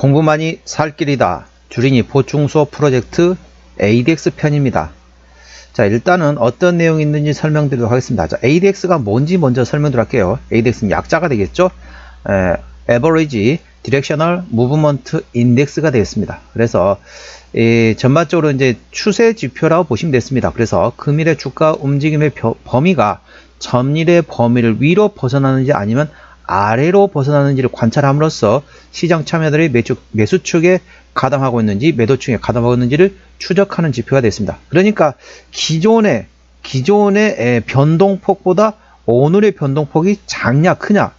공부만이 살 길이다. 주린이 보충수어 프로젝트 ADX 편입니다. 자, 일단은 어떤 내용이 있는지 설명드리도록 하겠습니다. 자, ADX가 뭔지 먼저 설명드릴게요. ADX는 약자가 되겠죠? 에, Average Directional Movement Index가 되겠습니다. 그래서 이 전반적으로 이제 추세 지표라고 보시면 됐습니다. 그래서 금일의 주가 움직임의 벼- 범위가 전일의 범위를 위로 벗어나는지 아니면 아래로 벗어나는지를 관찰함으로써 시장 참여들이 매주, 매수 축에 가담하고 있는지 매도 축에 가담하고 있는지를 추적하는 지표가 됐습니다. 그러니까 기존의 기존의 에, 변동폭보다 오늘의 변동폭이 작냐 크냐.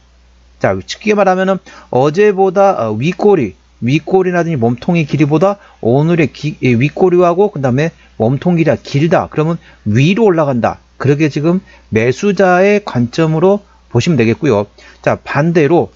자 쉽게 말하면은 어제보다 어, 윗꼬리 윗꼬리라든지 몸통의 길이보다 오늘의 기- 예, 윗꼬리하고 그 다음에 몸통 길이가 길다. 그러면 위로 올라간다. 그렇게 지금 매수자의 관점으로 보시면 되겠고요. 자 반대로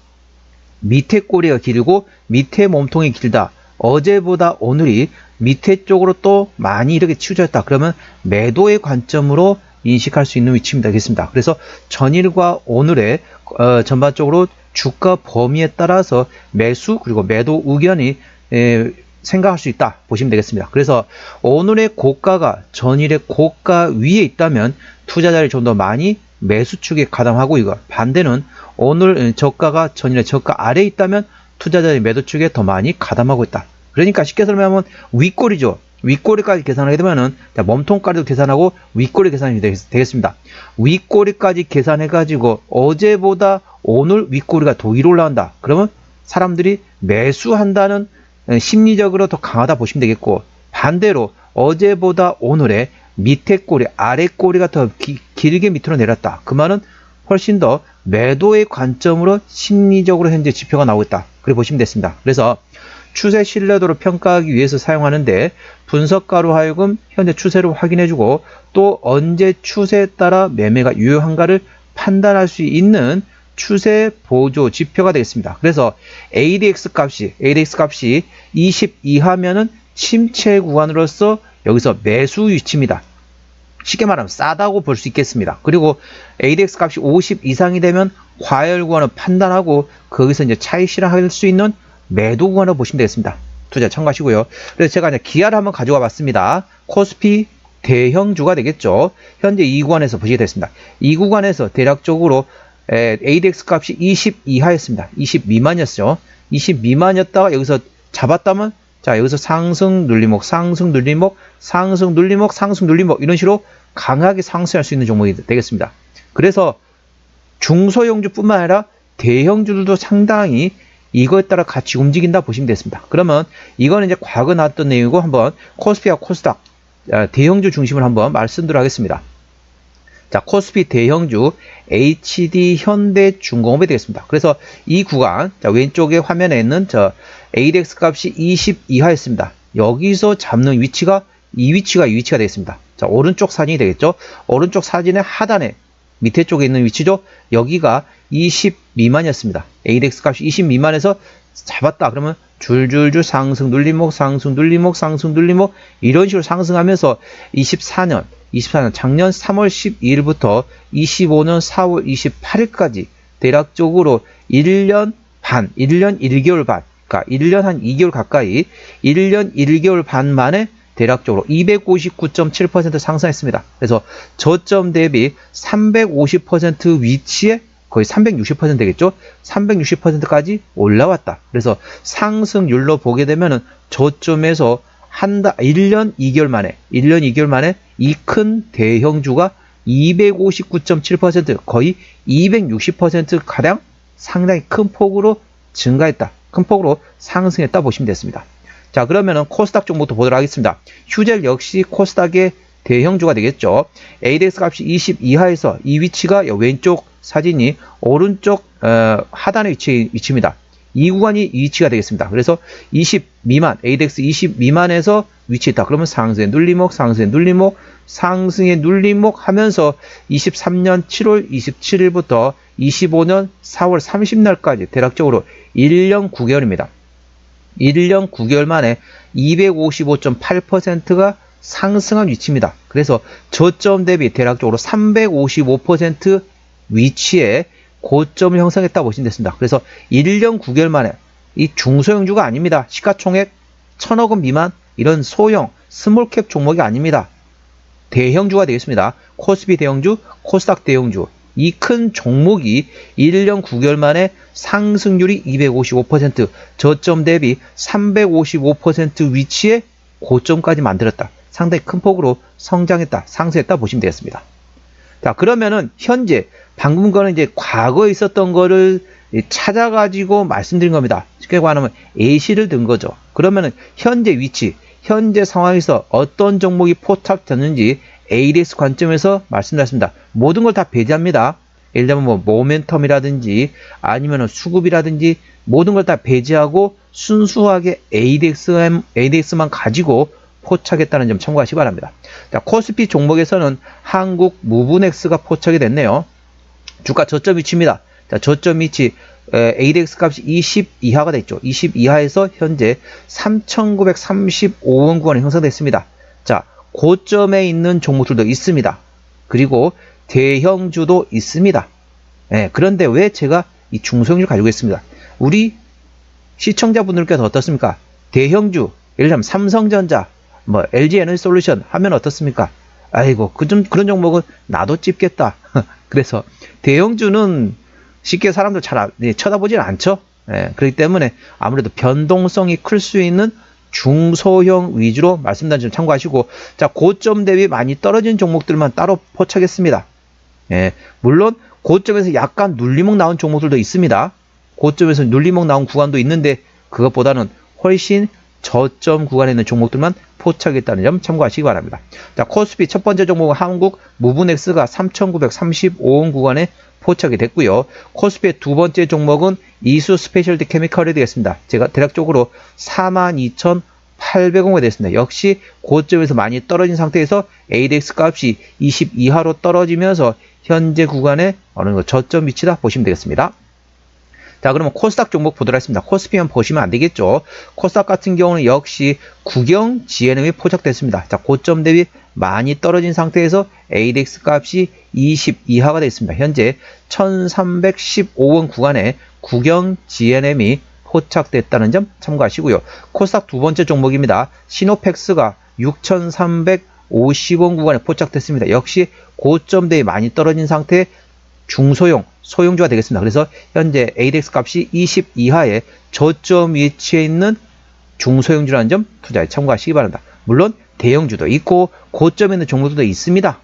밑에 꼬리가 길고 밑에 몸통이 길다. 어제보다 오늘이 밑에 쪽으로 또 많이 이렇게 치우쳤다. 그러면 매도의 관점으로 인식할 수 있는 위치입니다. 되겠습니다. 그래서 전일과 오늘의 어, 전반적으로 주가 범위에 따라서 매수 그리고 매도 의견이 에, 생각할 수 있다. 보시면 되겠습니다. 그래서 오늘의 고가가 전일의 고가 위에 있다면 투자자를 좀 더 많이 매수 축에 가담하고 이거 반대는 오늘 저가가 전일의 저가 아래에 있다면 투자자의 매도 축에 더 많이 가담하고 있다. 그러니까 쉽게 설명하면 윗꼬리죠. 윗꼬리까지 계산하게 되면은 자, 몸통까지도 계산하고 윗꼬리 계산이 되겠, 되겠습니다. 윗꼬리까지 계산해 가지고 어제보다 오늘 윗꼬리가 더 위로 올라간다. 그러면 사람들이 매수한다는 에, 심리적으로 더 강하다 보시면 되겠고 반대로 어제보다 오늘의 밑에 꼬리, 아래 꼬리가 더 기- 길게 밑으로 내렸다. 그 말은 훨씬 더 매도의 관점으로 심리적으로 현재 지표가 나오고 있다. 그래 보시면 됐습니다. 그래서 추세 신뢰도를 평가하기 위해서 사용하는데 분석가로 하여금 현재 추세를 확인해주고 또 언제 추세에 따라 매매가 유효한가를 판단할 수 있는 추세 보조 지표가 되겠습니다. 그래서 ADX 값이 ADX 값이 20 이하면은 침체 구간으로서 여기서 매수 위치입니다. 쉽게 말하면 싸다고 볼 수 있겠습니다. 그리고 ADX 값이 50 이상이 되면 과열 구간을 판단하고 거기서 이제 차익 실현할 수 있는 매도 구간을 보시면 되겠습니다. 투자 참고하시고요. 그래서 제가 이제 기아를 한번 가져와 봤습니다. 코스피 대형주가 되겠죠. 현재 이 구간에서 보시게 됐습니다. 이 구간에서 대략적으로 에, ADX 값이 20 이하였습니다. 20 미만이었죠. 20 미만이었다가 여기서 잡았다면 자 여기서 상승 눌림목 상승 눌림목 상승 눌림목 상승 눌림목 이런 식으로 강하게 상승할 수 있는 종목이 되겠습니다. 그래서 중소형주뿐만 아니라 대형주들도 상당히 이거에 따라 같이 움직인다 보시면 되겠습니다. 그러면 이거는 이제 과거 나왔던 내용이고 한번 코스피와 코스닥 아, 대형주 중심으로 한번 말씀드리도록 하겠습니다. 자, 코스피 대형주 HD 현대 중공업이 되겠습니다. 그래서 이 구간, 자, 왼쪽에 화면에 있는 저 ADX 값이 20 이하였습니다. 여기서 잡는 위치가 이 위치가 이 위치가 되겠습니다. 자, 오른쪽 사진이 되겠죠? 오른쪽 사진의 하단에 밑에 쪽에 있는 위치죠? 여기가 20 미만이었습니다. ADX 값이 20 미만에서 잡았다. 그러면 줄줄줄 상승 눌림목, 상승 눌림목, 상승 눌림목 이런 식으로 상승하면서 24년, 24년 작년 3월 12일부터 25년 4월 28일까지 대략적으로 1년 반, 1년 1개월 반, 그러니까 1년 한 2개월 가까이 1년 1개월 반 만에 대략적으로 259.7% 상승했습니다. 그래서 저점 대비 350% 위치에 거의 360% 되겠죠? 360%까지 올라왔다. 그래서 상승률로 보게 되면은 저점에서 한 달, 1년 2개월 만에, 1년 2개월 만에 이 큰 대형주가 259.7% 거의 260% 가량 상당히 큰 폭으로 증가했다. 큰 폭으로 상승했다 보시면 됐습니다. 자, 그러면은 코스닥 쪽부터 보도록 하겠습니다. 휴젤 역시 코스닥의 대형주가 되겠죠. ADX 값이 20 이하에서 이 위치가 왼쪽 사진이 오른쪽 어, 하단의 위치, 위치입니다. 이 구간이 이 위치가 되겠습니다. 그래서 20 미만, ADX 20 미만에서 위치했다. 그러면 상승의 눌림목, 상승의 눌림목, 상승의 눌림목 하면서 23년 7월 27일부터 25년 4월 30날까지 대략적으로 1년 9개월입니다. 1년 9개월 만에 255.8%가 상승한 위치입니다. 그래서 저점 대비 대략적으로 355% 위치에 고점을 형성했다 보시면 됐습니다. 그래서 1년 9개월 만에 이 중소형주가 아닙니다. 시가총액 천억 원 미만 이런 소형 스몰캡 종목이 아닙니다. 대형주가 되겠습니다. 코스피 대형주, 코스닥 대형주 이 큰 종목이 1년 9개월 만에 상승률이 255% 저점 대비 355% 위치에 고점까지 만들었다. 상당히 큰 폭으로 성장했다, 상승했다 보시면 되겠습니다. 자, 그러면은 현재 방금 거는 이제 과거에 있었던 거를 찾아가지고 말씀드린 겁니다. 쉽게 말하면 A시를 든 거죠. 그러면은 현재 위치, 현재 상황에서 어떤 종목이 포착됐는지 ADX 관점에서 말씀드렸습니다. 모든 걸 다 배제합니다. 예를 들면 뭐 모멘텀이라든지 아니면 수급이라든지 모든 걸 다 배제하고 순수하게 ADX, ADX만 가지고 포착했다는 점 참고하시기 바랍니다. 자, 코스피 종목에서는 한국 무브넥스가 포착이 됐네요. 주가 저점 위치입니다. 자, 저점 위치 ADX 값이 20 이하가 됐죠. 20 이하에서 현재 3,935원 구간이 형성됐습니다. 자, 고점에 있는 종목들도 있습니다. 그리고 대형주도 있습니다. 예, 그런데 왜 제가 이 중소형주를 가지고 있습니다. 우리 시청자분들께서 어떻습니까? 대형주, 예를 들면 삼성전자, 뭐 LG 에너지 솔루션 하면 어떻습니까? 아이고 그 좀 그런 종목은 나도 찝겠다. 그래서 대형주는 쉽게 사람들 잘 아, 예, 쳐다보진 않죠. 예, 그렇기 때문에 아무래도 변동성이 클 수 있는 중소형 위주로 말씀드린 점 참고하시고 자 고점 대비 많이 떨어진 종목들만 따로 포착했습니다. 예, 물론 고점에서 약간 눌리목 나온 종목들도 있습니다. 고점에서 눌리목 나온 구간도 있는데 그것보다는 훨씬 저점 구간에 있는 종목들만 포착했다는 점 참고하시기 바랍니다. 자, 코스피 첫 번째 종목은 한국 무브넥스가 3,935원 구간에 포착이 됐고요. 코스피의 두 번째 종목은 이수 스페셜티 케미컬이 되겠습니다. 제가 대략적으로 42,800원이 됐습니다. 역시 고점에서 많이 떨어진 상태에서 ADX 값이 20 이하로 떨어지면서 현재 구간에 어느 저점 위치다 보시면 되겠습니다. 자, 그러면 코스닥 종목 보도록 하겠습니다. 코스피만 보시면 안 되겠죠. 코스닥 같은 경우는 역시 구경 GNM이 포착됐습니다. 자, 고점 대비 많이 떨어진 상태에서 ADX 값이 20 이하가 되어 있습니다. 현재 1315원 구간에 구경 GNM이 포착됐다는 점 참고하시고요. 코스닥 두 번째 종목입니다. 시노펙스가 6350원 구간에 포착됐습니다. 역시 고점 대비 많이 떨어진 상태 중소형, 소형주가 되겠습니다. 그래서 현재 ADX 값이 20 이하의 저점 위치에 있는 중소형주라는 점 투자에 참고하시기 바랍니다. 물론 대형주도 있고 고점에 있는 종목들도 있습니다.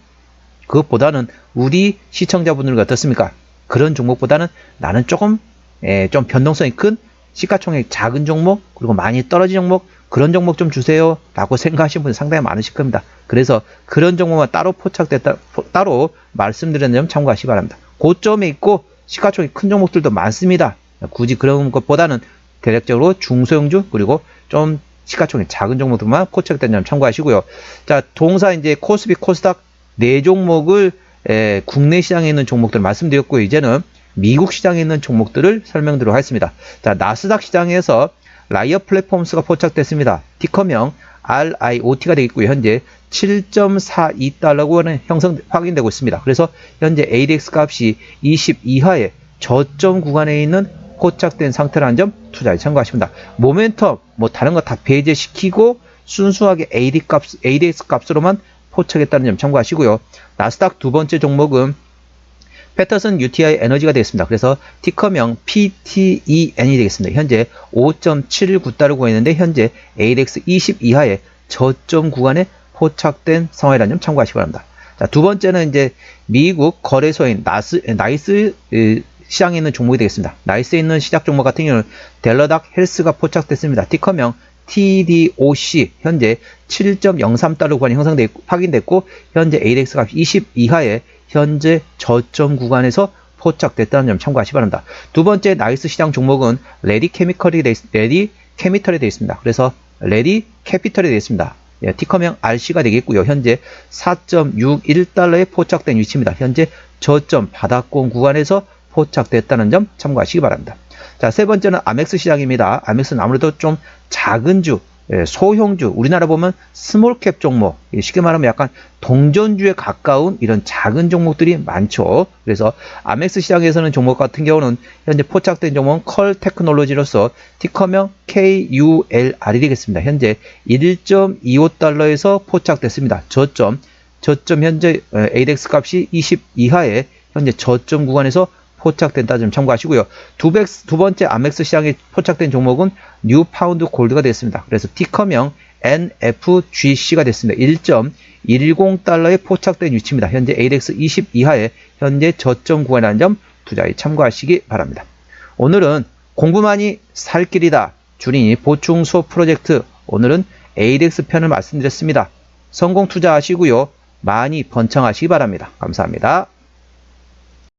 그것보다는 우리 시청자분들은 어떻습니까? 그런 종목보다는 나는 조금 에, 좀 변동성이 큰 시가총액 작은 종목 그리고 많이 떨어진 종목 그런 종목 좀 주세요 라고 생각하시는 분이 상당히 많으실 겁니다. 그래서 그런 종목만 따로 포착됐다 따로 말씀드리는 점 참고하시기 바랍니다. 고점에 있고 시가총액 큰 종목들도 많습니다. 굳이 그런 것보다는 대략적으로 중소형주 그리고 좀 시가총액 작은 종목들만 포착된 점 참고하시고요. 자, 동사 이제 코스피 코스닥 네 종목을 에, 국내 시장에 있는 종목들 말씀드렸고 이제는 미국 시장에 있는 종목들을 설명드리도록 하겠습니다. 자, 나스닥 시장에서 라이어 플랫폼스가 포착됐습니다. 티커명 RIOT가 되겠고요. 현재 7.42달러고 형성 확인되고 있습니다. 그래서 현재 ADX 값이 20 이하의 저점 구간에 있는 포착된 상태라는 점 투자에 참고하십니다. 모멘텀 뭐 다른 거 다 배제시키고 순수하게 AD 값, ADX 값으로만 포착했다는 점 참고하시고요. 나스닥 두 번째 종목은 패터슨 UTI 에너지가 되겠습니다. 그래서 티커명 PTEN이 되겠습니다. 현재 5.79달러 구했는데 현재 ADX 20 이하의 저점 구간에 포착된 상황이라는 점 참고하시기 바랍니다. 자, 두 번째는 이제 미국 거래소인 나스, 나이스 시장에 있는 종목이 되겠습니다. 나이스에 있는 시작 종목 같은 경우는 델러닥 헬스가 포착됐습니다. 티커명 TDOC 현재 7.03달러 구간이 형성돼 확인됐고 현재 ADX 값 20 이하의 현재 저점 구간에서 포착됐다는 점 참고하시 기 바랍니다. 두 번째 나이스 시장 종목은 레디 케미컬이 돼, 레디 케미털이 되어 있습니다. 그래서 레디 캐피털이 되어 있습니다. 예, 티커명 RC가 되겠고요. 현재 4.61달러에 포착된 위치입니다. 현재 저점 바닥권 구간에서 포착됐다는 점 참고하시기 바랍니다. 자, 세 번째는 아멕스 시장입니다. 아멕스는 아무래도 좀 작은 주, 예, 소형주, 우리나라 보면 스몰캡 종목, 예, 쉽게 말하면 약간 동전주에 가까운 이런 작은 종목들이 많죠. 그래서 아멕스 시장에서는 종목 같은 경우는 현재 포착된 종목은 컬 테크놀로지로서 티커명 KULR이 되겠습니다. 현재 1.25달러에서 포착됐습니다. 저점, 저점 현재 어, ADX 값이 20 이하의 현재 저점 구간에서 포착된다 좀 참고하시고요. 두, 백, 두 번째 아멕스 시장에 포착된 종목은 뉴 파운드 골드가 됐습니다. 그래서 티커명 NFGC가 됐습니다. 1.10달러에 포착된 위치입니다. 현재 ADX 20 이하의 현재 저점 구간이라는 점 투자에 참고하시기 바랍니다. 오늘은 공부만이 살 길이다. 줄이니 보충 수업 프로젝트 오늘은 ADX 편을 말씀드렸습니다. 성공 투자하시고요. 많이 번창하시기 바랍니다. 감사합니다.